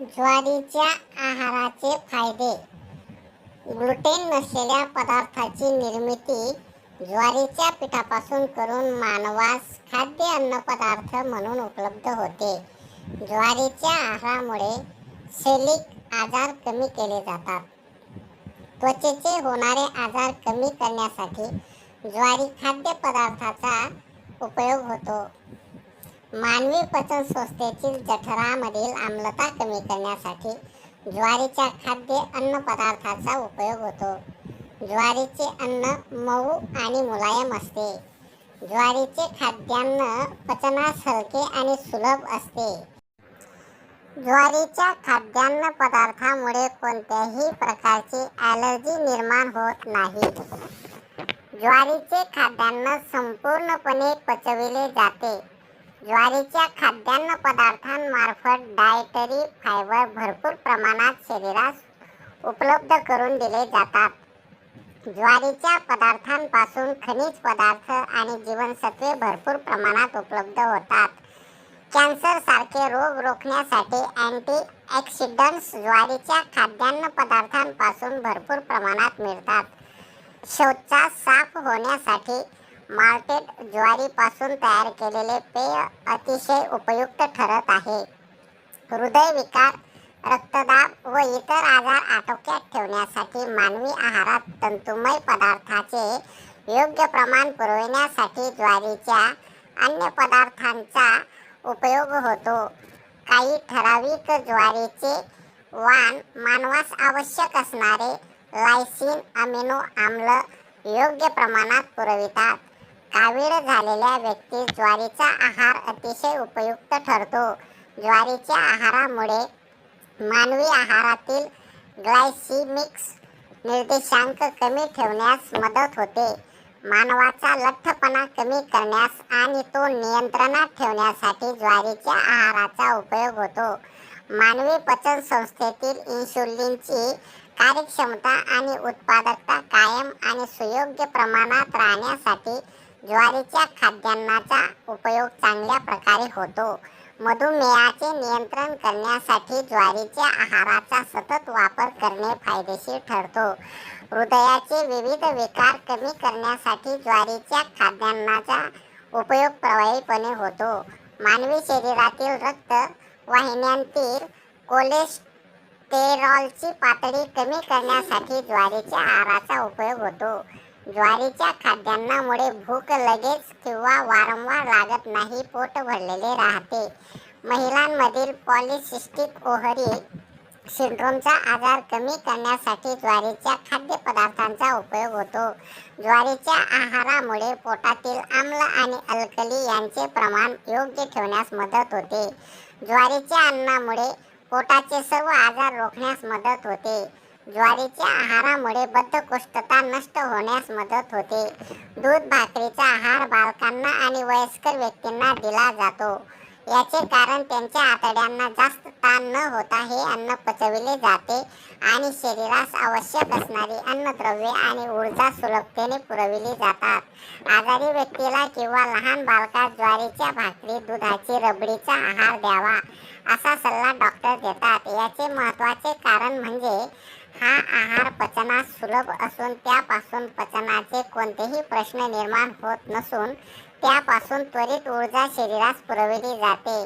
ज्वारीच्या आहाराचे फायदे. ग्लुटेन नसलेल्या पदार्थाची निर्मिती ज्वारीच्या पिठापासून करून मानवास खाद्य अन्नपदार्थ म्हणून उपलब्ध होते. ज्वारीच्या आहारामुळे सेलिक आजार कमी केले जातात. त्वचेचे होणारे आजार कमी करण्यासाठी ज्वारी खाद्यपदार्थाचा उपयोग होतो. मानवी पचन संस्थेतील जठरामधील आम्लता कमी करण्यासाठी ज्वारीच्या खाद्य अन्नपदार्थाचा उपयोग होतो. ज्वारीचे अन्न मऊ आणि मुलायम असते. ज्वारीचे खाद्यान्न पचनास हलके आणि सुलभ असते. ज्वारीच्या खाद्यान्न पदार्थामुळे कोणत्याही प्रकारची ॲलर्जी निर्माण होत नाही. ज्वारीचे खाद्यान्न संपूर्णपणे पचविले जाते. ज्वारीच्या खाद्यान्न पदार्थांमार्फत डायटरी फायबर भरपूर प्रमाणात शरीरास उपलब्ध करून दिले जातात. ज्वारीच्या पदार्थांपासून खनिज पदार्थ आणि जीवनसत्वे भरपूर प्रमाणात उपलब्ध होतात. कॅन्सर सारखे रोग रोखण्यासाठी अँटी ऑक्सिडंट्स ज्वारीच्या खाद्यान्न पदार्थांपासून भरपूर प्रमाणात मिळतात. शौचा साफ होण्यासाठी माल्टेड ज्वारीपासून तयार केलेले पेय अतिशय उपयुक्त ठरत आहे. हृदयविकार रक्तदाब व इतर आजार आटोक्यात ठेवण्यासाठी मानवी आहारात तंतुमय पदार्थाचे योग्य प्रमाण पुरविण्यासाठी ज्वारीच्या अन्य पदार्थांचा उपयोग होतो. काही ठराविक ज्वारीचे वाण मानवास आवश्यक असणारे लायसिन अमिनो आम्ल योग्य प्रमाणात पुरवितात. कावीळ झालेल्या व्यक्तीस ज्वारीचा आहार अतिशय उपयुक्त ठरतो. ज्वारीच्या आहारामुळे मानवी आहारातील ग्लायसिमिक्स निर्देशांक कमी ठेवण्यास मदत होते. मानवाचा लठ्ठपणा कमी करण्यास आणि तो नियंत्रणात ठेवण्यासाठी ज्वारीच्या आहाराचा उपयोग होतो. मानवी पचन संस्थेतील इन्शुलिनची कार्यक्षमता आणि उत्पादकता कायम आणि सुयोग्य प्रमाणात राहण्यासाठी ज्वारीच्या खाद्यान्नाचा उपयोग चांगल्या प्रकारे होतो. मधुमेहाचे नियंत्रण करण्यासाठी ज्वारीच्या आहाराचा सतत वापर करणे फायदेशीर ठरतो. हृदयाचे विविध विकार कमी करण्यासाठी ज्वारीच्या खाद्यान्नाचा उपयोग प्रभावीपणे होतो. मानवी शरीरातील रक्त वाहिन्यांतील कोलेस्टेरॉलची पातळी कमी करण्यासाठी ज्वारीच्या आहाराचा उपयोग होतो. ज्वारीच्या खाद्यान्नामुळे भूक लगेच किंवा वारंवार लागत नाही पोट भरलेले राहते. महिलांमधील पॉलिसिस्टिक ओहरी सिंड्रोमचा आजार कमी करण्यासाठी ज्वारीच्या खाद्यपदार्थांचा उपयोग होतो. ज्वारीच्या आहारामुळे पोटातील आम्ल आणि अल्कली यांचे प्रमाण योग्य ठेवण्यास मदत होते. ज्वारीच्या अन्नामुळे पोटाचे सर्व आजार रोखण्यास मदत होते. ज्वारीच्या आहारामुळे बद्धकोष्ठता नष्ट होण्यास मदत होते. दूध भाकरीचा आहार बालकांना आणि वयस्कर व्यक्तींना दिला जातो. याचे कारण त्यांच्या आतड्यांना जास्त ताण न होता हे अन्न पचविले जाते आणि शरीरास आवश्यक असणारी अन्नद्रव्ये आणि ऊर्जा सुलभतेने पुरविली जातात. आजारी व्यक्तीला किंवा लहान बालकात ज्वारीच्या भाकरी दुधाची रबडीचा आहार द्यावा असा सल्ला डॉक्टर देतात. याचे महत्त्वाचे कारण म्हणजे हा आहार पचनास सुलभ असून त्यापासून पचनाचे कोणतेही प्रश्न निर्माण होत नसून त्यापासून त्वरित ऊर्जा शरीरास पुरविली जाते.